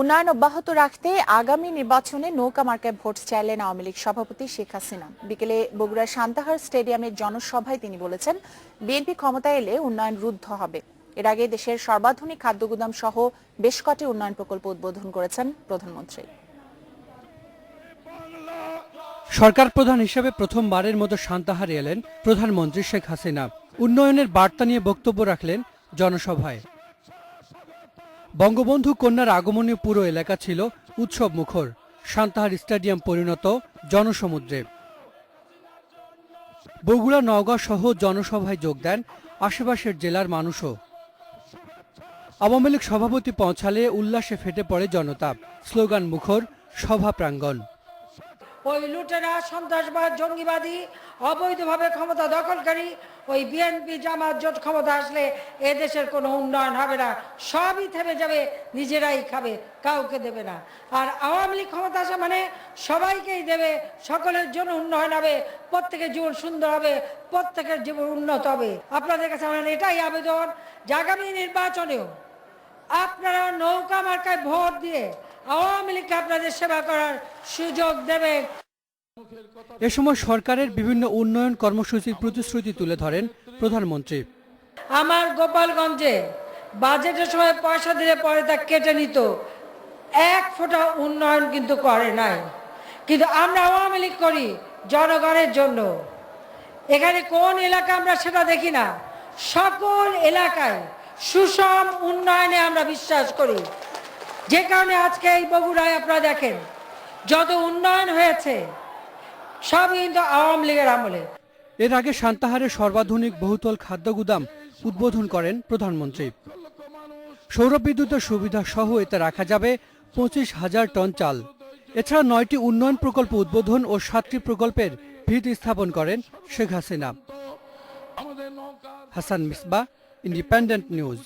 উন্নয়ন অব্যাহত রাখতে আগামী নির্বাচনে নৌকা মার্কায় ভোট চাইলেন আওয়ামী লীগ সভাপতি শেখ হাসিনা। বিকেলে বগুড়ার সান্তাহার স্টেডিয়ামের জনসভায় তিনি বলেছেন, বিএনপি ক্ষমতায় এলে উন্নয়ন রুদ্ধ হবে। এর আগে দেশের সর্বাধুনিক খাদ্য গুদাম সহ বেশ কটি উন্নয়ন প্রকল্প উদ্বোধন করেছেন প্রধানমন্ত্রী। সরকার প্রধান হিসেবে প্রথমবারের মতো সান্তাহারে এলেন প্রধানমন্ত্রী শেখ হাসিনা। উন্নয়নের বার্তা নিয়ে বক্তব্য রাখলেন জনসভায়। বঙ্গবন্ধু কন্যার আগমনে পুরো এলাকা ছিল উৎসব মুখর। সান্তাহার স্টেডিয়াম পরিণত জনসমুদ্রে। বগুড়া, নওগাঁ সহ জনসভায় যোগ দেন আশেপাশের জেলার মানুষও। আওয়ামী লীগ সভাপতি পৌঁছালে উল্লাসে ফেটে পড়ে জনতা। স্লোগান মুখর, সভা প্রাঙ্গণ। ওই লুটেরা, সন্ত্রাসবাদ, জঙ্গিবাদী, অবৈধভাবে ক্ষমতা দখলকারী, ওই বিএনপি জামাত জোট ক্ষমতা আসলে এ দেশের কোনো উন্নয়ন হবে না। সবই থেমে যাবে, নিজেরাই খাবে, কাউকে দেবে না। আর আওয়ামী লীগ ক্ষমতা আসা মানে সবাইকেই দেবে, সকলের জন্য উন্নয়ন হবে, প্রত্যেকের জীবন সুন্দর হবে, প্রত্যেকের জীবন উন্নত হবে। আপনাদের কাছে আমার এটাই আবেদন যে আগামী নির্বাচনেও আপনারা নৌকা মার্কায় ভোট দিয়ে আওয়ামী লীগকে আপনাদের সেবা করার সুযোগ দেবেন এ সময় সরকারের বিভিন্ন উন্নয়ন কর্মসূচির প্রতিশ্রুতি তুলে ধরেন প্রধানমন্ত্রী। আমার গোপালগঞ্জে বাজেটের সময় পয়সা দিলে পরে তা কেটে নিত। এক ফোঁটা উন্নয়ন কিন্তু করে নাই। কিন্তু আমরা আওয়ামী লীগ করি জনগণের জন্য। এখানে কোন এলাকা আমরা সেটা দেখি না। সকল এলাকায় সুষম উন্নয়নে আমরা বিশ্বাস করি। যে কারণে আজকে এই বগুড়ায় আপনারা দেখেন, যত উন্নয়ন হয়েছে, সবই কিন্তু আওয়ামী লীগের আমলে। এর আগে সান্তাহারে সর্বাধুনিক বহুতল খাদ্য গুদাম উদ্বোধন করেন প্রধানমন্ত্রী। সৌর বিদ্যুতের সুবিধা সহ এতে রাখা যাবে পঁচিশ হাজার টন চাল। এছাড়া নয়টি উন্নয়ন প্রকল্প উদ্বোধন ও সাতটি প্রকল্পের ভিত স্থাপন করেন Sheikh Hasina. Hasan Misba, Independent News.